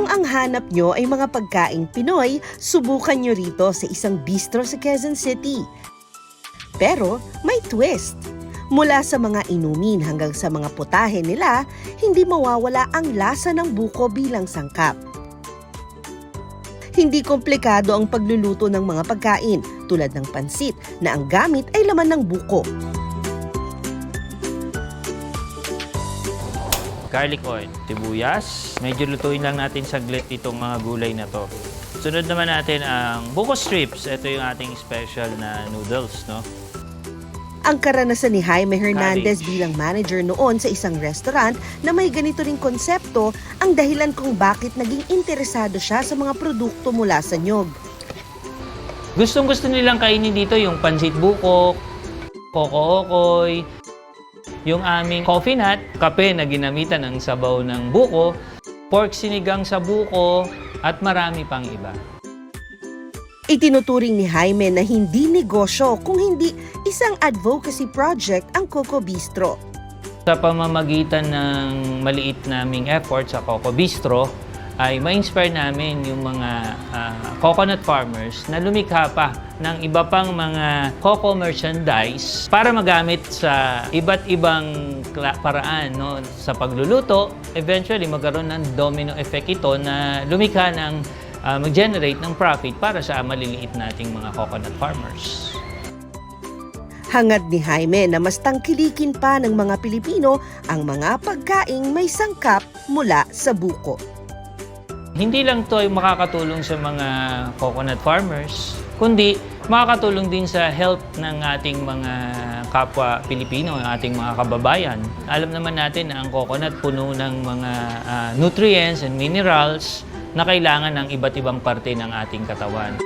ang hanap nyo ay mga pagkaing Pinoy, subukan nyo rito sa isang bistro sa Quezon City. Pero may twist. Mula sa mga inumin hanggang sa mga putahe nila, hindi mawawala ang lasa ng buko bilang sangkap. Hindi komplikado ang pagluluto ng mga pagkain tulad ng pansit na ang gamit ay laman ng buko. Garlic oil, sibuyas. Medyo lutuin lang natin saglit itong mga gulay na to. Sunod naman natin ang buko strips. Ito yung ating special na noodles, no? Ang karanasan ni Jaime Hernandez Cabbage. bilang manager noon sa isang restaurant na may ganito ring konsepto ang dahilan kung bakit naging interesado siya sa mga produkto mula sa nyog. Gustong gusto nilang kainin dito yung pansit buko, koko okoy, yung aming coffee nut, kape na ginamitan ng sabaw ng buko, pork sinigang sa buko, at marami pang iba. Itinuturing ni Jaime na hindi negosyo kung hindi isang advocacy project ang Coco Bistro. Sa pamamagitan ng maliit naming effort sa Coco Bistro, ay ma-inspire namin yung mga ah, coconut farmers na lumikha pa ng iba pang mga coco merchandise para magamit sa iba't ibang paraan no, sa pagluluto. Eventually, magkaroon ng domino effect ito na lumikha ng ah, mag-generate ng profit para sa maliliit nating mga coconut farmers. Hangad ni Jaime na mas tangkilikin pa ng mga Pilipino ang mga pagkaing may sangkap mula sa buko. Hindi lang to ay makakatulong sa mga coconut farmers, kundi makakatulong din sa health ng ating mga kapwa Pilipino, ang ating mga kababayan. Alam naman natin na ang coconut puno ng mga ah, nutrients and minerals na kailangan ng iba't ibang parte ng ating katawan.